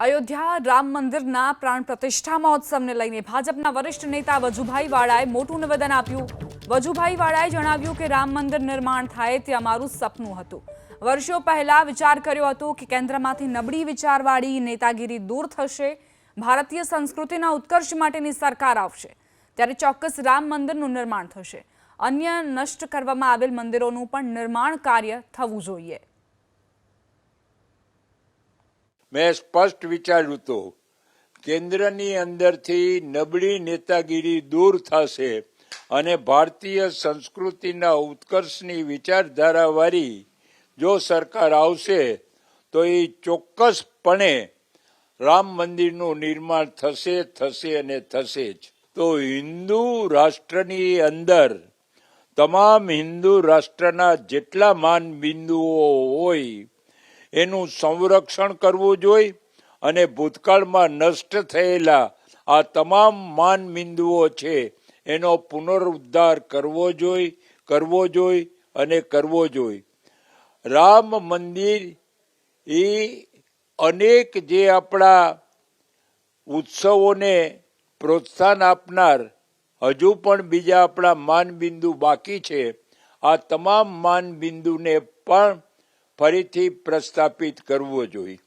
અયોધ્યા રામ મંદિરના પ્રાણ પ્રતિષ્ઠા મહોત્સવને લઈને ભાજપના વરિષ્ઠ નેતા વજુભાઈ વાળાએ મોટું નિવેદન આપ્યું. વજુભાઈ વાળાએ જણાવ્યું કે રામ મંદિર નિર્માણ થાય તે અમારું સપનું હતું. વર્ષો પહેલા વિચાર કર્યો હતો કે કેન્દ્રમાંથી નબળી વિચારવાળી નેતાગીરી દૂર થશે, ભારતીય સંસ્કૃતિના ઉત્કર્ષ માટેની સરકાર આવશે. ત્યારે ચોક્કસ રામ મંદિરનું નિર્માણ થશે. અન્ય નષ્ટ કરવામાં આવેલ મંદિરોનું પણ નિર્માણ કાર્ય થવું જોઈએ. મેં સ્પષ્ટ વિચાર્યું હતું કેન્દ્રની અંદરથી નબળી નેતાગીરી દૂર થશે અને ભારતીય સંસ્કૃતિના ઉત્કર્ષની વિચારધારાવાળી જો સરકાર આવશે, તો એ ચોક્કસપણે રામ મંદિરનું નિર્માણ થશે થશે અને થશે જ. તો હિન્દુ રાષ્ટ્રની અંદર, તમામ હિન્દુ રાષ્ટ્રના જેટલા માન બિંદુઓ હોય એનું સંરક્ષણ કરવું જોઈએ અને ભૂતકાળમાં નષ્ટ થયેલા આ તમામ માન બિંદુઓ છે, એનો પુનરુદ્ધાર કરવો જોઈએ કરવો જોઈએ અને કરવો જોઈએ રામ મંદિર એ અનેક જે આપણા ઉત્સવોને પ્રોત્સાહન આપનાર, હજુ પણ બીજા આપણા માનબિંદુ બાકી છે, આ તમામ માનબિંદુને પણ ફરીથી પ્રસ્થાપિત કરવો જોઈએ.